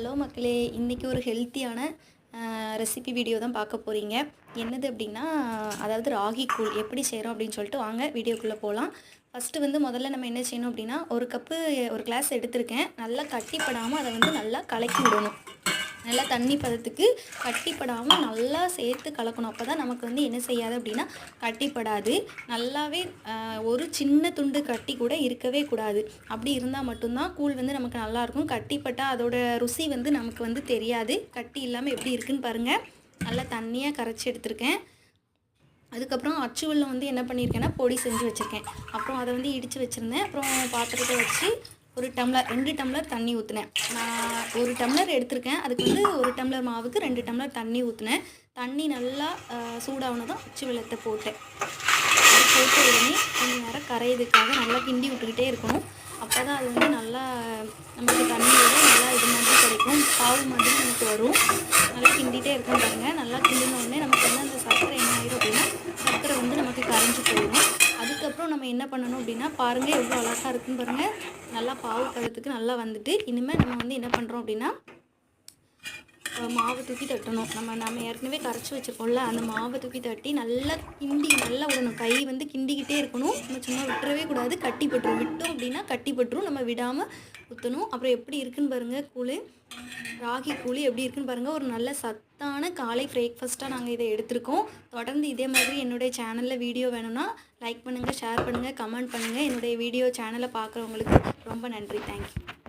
Hello மக்களே இன்றைக்கி ஒரு ஹெல்த்தியான ரெசிபி வீடியோ தான் பார்க்க போகிறீங்க என்னது அப்படின்னா அதாவது ராகி கூழ். எப்படி செய்கிறோம் அப்படின்னு சொல்லிட்டு வாங்க வீடியோக்குள்ளே போகலாம் ஃபஸ்ட்டு வந்து முதல்ல நம்ம என்ன செய்யணும் அப்படின்னா ஒரு கப்பு ஒரு கிளாஸ் எடுத்திருக்கேன். நல்லா கட்டிப்படாமல் அதை வந்து நல்லா கலக்கி விடணும். நல்லா தண்ணி பதத்துக்கு கட்டிப்படாமல் நல்லா சேர்த்து கலக்கணும். அப்போ தான் நமக்கு வந்து என்ன செய்யாது அப்படின்னா கட்டிப்படாது. நல்லாவே ஒரு சின்ன துண்டு கட்டி கூட இருக்கவே கூடாது. அப்படி இருந்தால் மட்டும்தான் கூழ் வந்து நமக்கு நல்லாயிருக்கும். கட்டிப்பட்டால் அதோட ருசி வந்து நமக்கு வந்து தெரியாது. கட்டி இல்லாமல் எப்படி இருக்குன்னு பாருங்கள் நல்லா தண்ணியாக கரைச்சி எடுத்திருக்கேன். அதுக்கப்புறம் அச்சுவலில் வந்து என்ன பண்ணியிருக்கேன்னா பொடி செஞ்சு வச்சுருக்கேன். அப்புறம் அதை வந்து இடித்து வச்சுருந்தேன். அப்புறம் பாத்திரத்தை வச்சு ஒரு டம்ளர் ரெண்டு டம்ளர் தண்ணி ஊற்றினேன் நான் ஒரு டம்ளர் எடுத்திருக்கேன். அதுக்கு வந்து ஒரு டம்ளர் மாவுக்கு ரெண்டு டம்ளர் தண்ணி ஊற்றினேன் தண்ணி நல்லா சூடாகணும் உச்சி வெள்ளத்தை போட்டேன். அது போட்ட உடனே கொஞ்சம் நேரம் கரையிறதுக்காக நல்லா கிண்டி விட்டுக்கிட்டே இருக்கணும். அப்போ தான் அது வந்து நல்லா நமக்கு தண்ணியோட நல்லா இது மாதிரி கிடைக்கும். பாவு மாதிரி நமக்கு வரும். நல்லா கிண்டிகிட்டே இருக்கும் பாருங்கள் நல்லா கிண்டின உடனே நமக்கு வந்து அந்த சர்க்கரை என்ன ஆயிரும் அப்படின்னா சர்க்கரை வந்து நமக்கு கரைஞ்சி போயிடும் அதுக்கப்புறம் நம்ம என்ன பண்ணணும் அப்படின்னா பாருங்கள் எவ்வளோ அழகாக இருக்குன்னு பாருங்கள் நல்லா பாவு பதத்துக்கு நல்லா வந்துட்டு இனிமேல் நம்ம வந்து என்ன பண்ணுறோம் அப்படின்னா மாவை தூக்கி தட்டணும். நம்ம நம்ம ஏற்கனவே கரைச்சி வச்சுருக்கோம்ல அந்த மாவை தூக்கி தட்டி நல்லா கிண்டி நல்லா விடணும். கை வந்து கிண்டிக்கிட்டே இருக்கணும். நம்ம சும்மா விட்டுறவே கூடாது. கட்டி பட்டுரும். விட்டோம் அப்படின்னா கட்டி பட்டுரும். நம்ம விடாமல் ஊற்றணும் அப்புறம் எப்படி இருக்குன்னு பாருங்கள் கூழ். ராகி கூலி எப்படி இருக்குன்னு பாருங்கள் ஒரு நல்ல சத்தான காலை பிரேக்ஃபாஸ்ட்டாக நாங்கள் இதை எடுத்திருக்கோம். தொடர்ந்து இதே மாதிரி என்னுடைய சேனலில் வீடியோ வேணும்னா லைக் பண்ணுங்கள் ஷேர் பண்ணுங்கள் கமெண்ட் பண்ணுங்கள் என்னுடைய வீடியோ சேனலை பார்க்குறவங்களுக்கு ரொம்ப நன்றி. தேங்க்யூ